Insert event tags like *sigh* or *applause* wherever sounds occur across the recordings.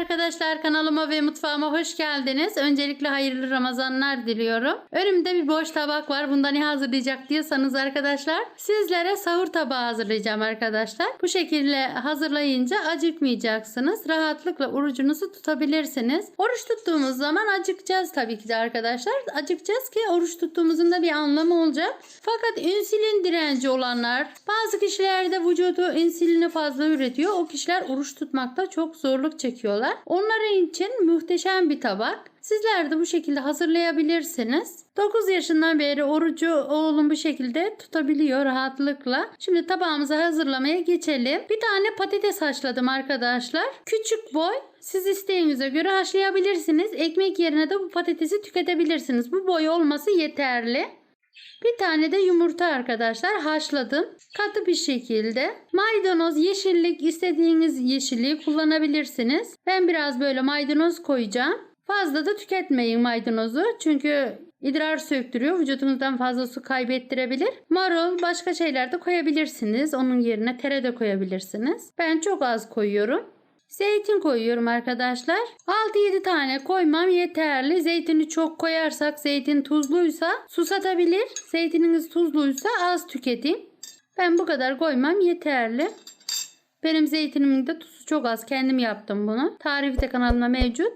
arkadaşlar kanalıma ve mutfağıma hoş geldiniz. Öncelikle hayırlı Ramazanlar diliyorum. Önümde bir boş tabak var. Bunda ne hazırlayacak diyorsanız arkadaşlar sizlere sahur tabağı hazırlayacağım arkadaşlar. Bu şekilde hazırlayınca acıkmayacaksınız. Rahatlıkla orucunuzu tutabilirsiniz. Oruç tuttuğumuz zaman acıkacağız tabii ki de arkadaşlar. Acıkacağız ki oruç tuttuğumuzun da bir anlamı olacak. Fakat insülin direnci olanlar bazı kişilerde vücudu insülini fazla üretiyor. O kişiler oruç tutmakta çok zorluk çekiyorlar. Onların için muhteşem bir tabak. Sizler de bu şekilde hazırlayabilirsiniz. 9 yaşından beri orucu oğlum bu şekilde tutabiliyor rahatlıkla. Şimdi tabağımızı hazırlamaya geçelim. Bir tane patates haşladım arkadaşlar. Küçük boy. Siz isteğinize göre haşlayabilirsiniz. Ekmek yerine de bu patatesi tüketebilirsiniz. Bu boy olması yeterli. Bir tane de yumurta arkadaşlar haşladım. Katı bir şekilde. Maydanoz, yeşillik istediğiniz yeşilliği kullanabilirsiniz. Ben biraz böyle maydanoz koyacağım. Fazla da tüketmeyin maydanozu. Çünkü idrar söktürüyor. Vücudunuzdan fazla su kaybettirebilir. Marul başka şeyler de koyabilirsiniz. Onun yerine tere de koyabilirsiniz. Ben çok az koyuyorum. Zeytin koyuyorum arkadaşlar. 6-7 tane koymam yeterli. Zeytini çok koyarsak zeytin tuzluysa susatabilir. Zeytininiz tuzluysa az tüketin. Ben bu kadar koymam yeterli. Benim zeytinimin de tuzu çok az. Kendim yaptım bunu. Tarifi de kanalımda mevcut.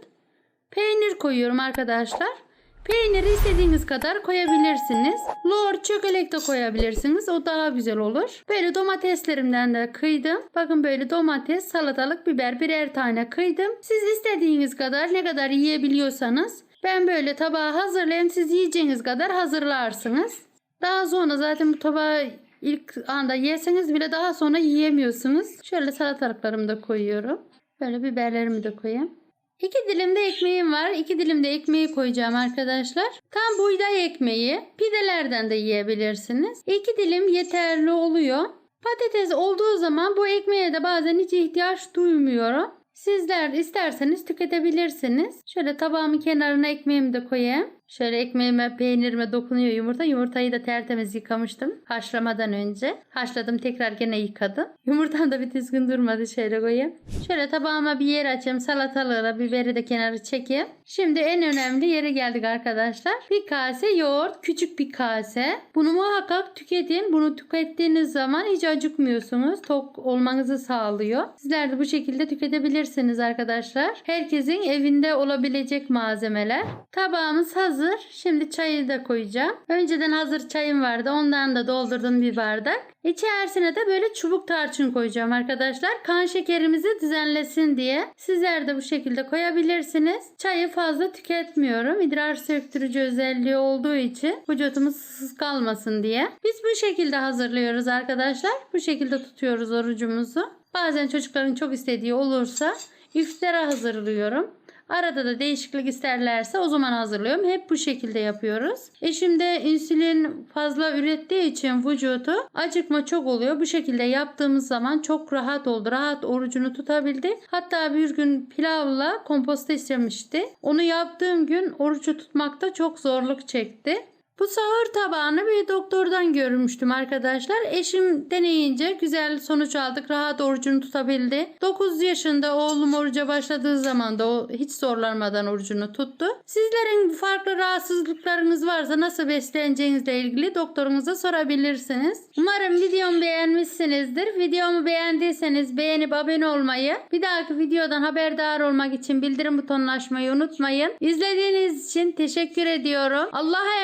Peynir koyuyorum arkadaşlar. Peyniri istediğiniz kadar koyabilirsiniz. Lor çökelek de koyabilirsiniz. O daha güzel olur. Böyle domateslerimden de kıydım. Bakın böyle domates, salatalık, biber birer tane kıydım. Siz istediğiniz kadar ne kadar yiyebiliyorsanız ben böyle tabağı hazırlayayım. Siz yiyeceğiniz kadar hazırlarsınız. Daha sonra zaten bu tabağı ilk anda yeseniz bile daha sonra yiyemiyorsunuz. Şöyle salatalıklarımı da koyuyorum. Böyle biberlerimi de koyayım. İki dilim de ekmeğim var. İki dilim de ekmeği koyacağım arkadaşlar. Tam buğday ekmeği. Pidelerden de yiyebilirsiniz. İki dilim yeterli oluyor. Patates olduğu zaman bu ekmeğe de bazen hiç ihtiyaç duymuyorum. Sizler isterseniz tüketebilirsiniz. Şöyle tabağımın kenarına ekmeğimi de koyayım. Şöyle ekmeğime peynirime dokunuyor yumurta. Yumurtayı da tertemiz yıkamıştım haşlamadan önce. Haşladım tekrar gene yıkadım. *laughs* Yumurtam da bir düzgün durmadı şöyle koyayım. Şöyle tabağıma bir yer açayım. Salatalığı biberi de kenarı çekeyim. Şimdi en önemli yere geldik arkadaşlar. Bir kase yoğurt. Küçük bir kase. Bunu muhakkak tüketin. Bunu tükettiğiniz zaman hiç acıkmıyorsunuz. Tok olmanızı sağlıyor. Sizler de bu şekilde tüketebilirsiniz arkadaşlar. Herkesin evinde olabilecek malzemeler. Tabağımız hazır. Şimdi çayı da koyacağım. Önceden hazır çayım vardı. Ondan da doldurdum bir bardak. İçerisine de böyle çubuk tarçın koyacağım arkadaşlar. Kan şekerimizi düzenlesin diye. Sizler de bu şekilde koyabilirsiniz. Çayı fazla tüketmiyorum. İdrar söktürücü özelliği olduğu için vücudumuz susuz kalmasın diye. Biz bu şekilde hazırlıyoruz arkadaşlar. Bu şekilde tutuyoruz orucumuzu. Bazen çocukların çok istediği olursa iftara hazırlıyorum. Arada da değişiklik isterlerse o zaman hazırlıyorum. Hep bu şekilde yapıyoruz. Eşimde insülin fazla ürettiği için vücudu acıkma çok oluyor. Bu şekilde yaptığımız zaman çok rahat oldu. Rahat orucunu tutabildi. Hatta bir gün pilavla komposta istemişti. Onu yaptığım gün orucu tutmakta çok zorluk çekti. Bu sahur tabağını bir doktordan görmüştüm arkadaşlar. Eşim deneyince güzel sonuç aldık. Rahat orucunu tutabildi. 9 yaşında oğlum oruca başladığı zaman da o hiç zorlanmadan orucunu tuttu. Sizlerin farklı rahatsızlıklarınız varsa nasıl besleneceğinizle ilgili doktorunuza sorabilirsiniz. Umarım videomu beğenmişsinizdir. Videomu beğendiyseniz beğenip abone olmayı, bir dahaki videodan haberdar olmak için bildirim butonunu açmayı unutmayın. İzlediğiniz için teşekkür ediyorum. Allah'a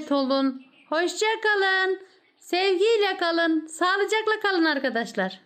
emanet olun. Hoşça kalın. Sevgiyle kalın. Sağlıcakla kalın arkadaşlar.